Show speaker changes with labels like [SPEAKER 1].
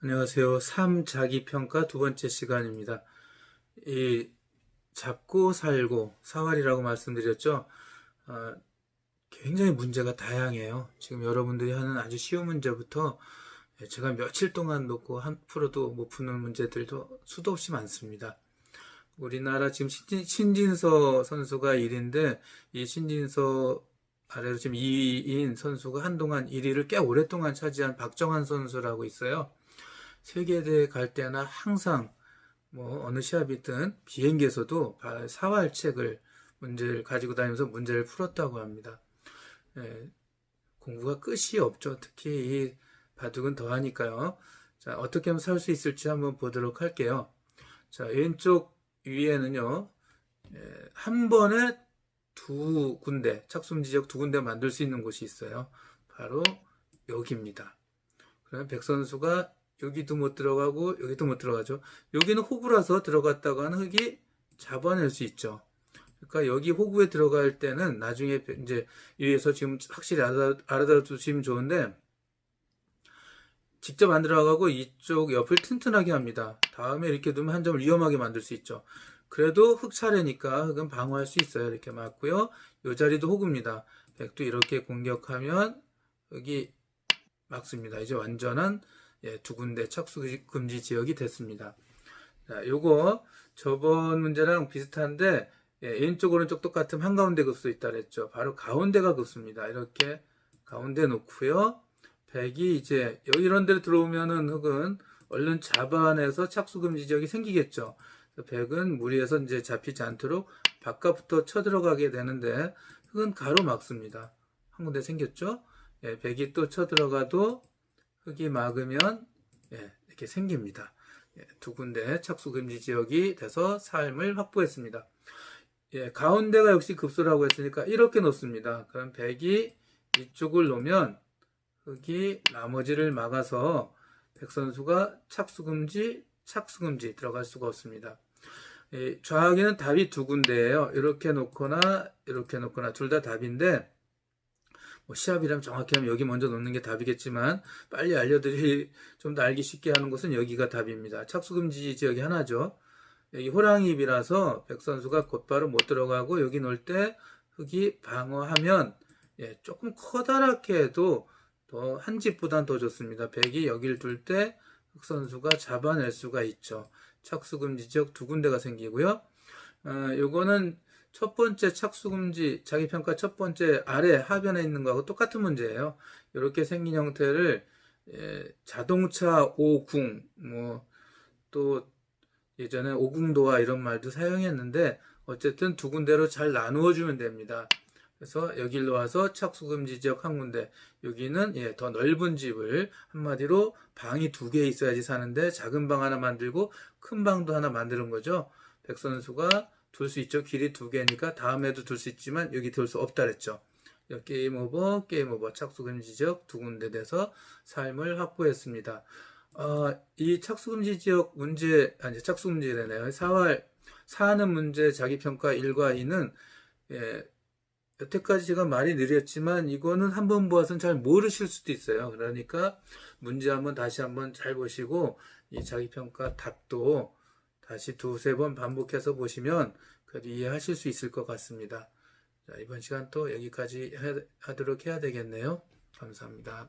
[SPEAKER 1] 안녕하세요. 3 자기평가 두 번째 시간입니다. 이 잡고 살고 사활이라고 말씀드렸죠. 어, 굉장히 문제가 다양해요. 지금 여러분들이 하는 아주 쉬운 문제부터 제가 며칠 동안 놓고 한 프로도 못 푸는 문제들도 수도 없이 많습니다. 우리나라 지금 신진, 서 선수가 1위인데 이 신진서 아래로 지금 2위인 선수가 한동안 1위를 꽤 오랫동안 차지한 박정환 선수라고 있어요. 세계대회 갈 때나 항상 뭐 어느 시합이든 비행기에서도 사활책을 문제를 가지고 다니면서 문제를 풀었다고 합니다. 예, 공부가 끝이 없죠. 특히 이 바둑은 더하니까요. 자, 어떻게 하면 살 수 있을지 한번 보도록 할게요. 자, 왼쪽 위에는요, 예, 한 번에 두 군데, 착순 지적 두 군데 만들 수 있는 곳이 있어요. 바로 여기입니다. 그러면 백 선수가 여기도 못 들어가고 여기도 못 들어가죠. 여기는 호구라서 들어갔다가는 흙이 잡아낼 수 있죠. 그러니까 여기 호구에 들어갈 때는 나중에 이제 위에서 지금 확실히 알아, 알아들어 두시면 좋은데 직접 안 들어가고 이쪽 옆을 튼튼하게 합니다. 다음에 이렇게 두면 한 점을 위험하게 만들 수 있죠. 그래도 흙 차례니까 흙은 방어할 수 있어요. 이렇게 맞고요. 이 자리도 호구입니다. 백도 이렇게 공격하면 여기 막습니다. 이제 완전한 예, 두 군데 착수 금지 지역이 됐습니다. 자, 요거 저번 문제랑 비슷한데 예, 왼쪽 오른쪽 똑같으면 한가운데 급수 있다 그랬죠. 바로 가운데가 급수입니다. 이렇게 가운데 놓고요. 백이 이제 이런 데로 들어오면은 흙은 얼른 잡아내서 착수 금지 지역이 생기겠죠. 백은 무리해서 이제 잡히지 않도록 바깥부터 쳐들어가게 되는데 흙은 가로 막습니다. 한 군데 생겼죠? 예, 백이 또 쳐들어가도 흙이 막으면 예, 이렇게 생깁니다. 예, 두 군데 착수금지 지역이 돼서 삶을 확보했습니다. 예, 가운데가 역시 급소라고 했으니까 이렇게 놓습니다. 그럼 백이 이쪽을 놓으면 흙이 나머지를 막아서 백 선수가 착수금지, 착수금지 들어갈 수가 없습니다. 예, 좌하기는 답이 두 군데예요. 이렇게 놓거나 이렇게 놓거나 둘 다 답인데 뭐 시합이라면 정확히 하면 여기 먼저 놓는 게 답이겠지만 빨리 알려드릴 좀 더 알기 쉽게 하는 것은 여기가 답입니다. 착수금지 지역이 하나죠. 여기 호랑이입이라서 백 선수가 곧바로 못 들어가고 여기 놓을 때 흙이 방어하면 예, 조금 커다랗게 해도 더 한 집보단 더 좋습니다. 백이 여기를 둘 때 흑 선수가 잡아낼 수가 있죠. 착수금지 지역 두 군데가 생기고요. 어, 요거는 첫 번째 착수금지 자기평가 첫 번째 아래 하변에 있는 거하고 똑같은 문제예요. 이렇게 생긴 형태를 예, 자동차 오궁 뭐 또 예전에 오궁도화 이런 말도 사용했는데 어쨌든 두 군데로 잘 나누어 주면 됩니다. 그래서 여기로 와서 착수금지 지역 한 군데 여기는 예, 더 넓은 집을 한마디로 방이 두 개 있어야지 사는데 작은 방 하나 만들고 큰 방도 하나 만드는 거죠. 백 선수가 둘 수 있죠. 길이 두 개니까 다음에도 둘 수 있지만 여기 둘 수 없다 그랬죠. 게임 오버, 게임 오버, 착수금지 지역 두 군데 돼서 삶을 확보했습니다. 어, 이 착수금지 지역 문제, 아니, 착수금지래네요. 사활, 사는 문제 자기평가 1과 2는, 예, 여태까지 제가 말이 느렸지만 이거는 한 번 보아서는 잘 모르실 수도 있어요. 그러니까 문제 한번 다시 한번 잘 보시고 이 자기평가 답도 다시 두세 번 반복해서 보시면 그래도 이해하실 수 있을 것 같습니다. 자, 이번 시간 또 여기까지 하도록 해야 되겠네요. 감사합니다.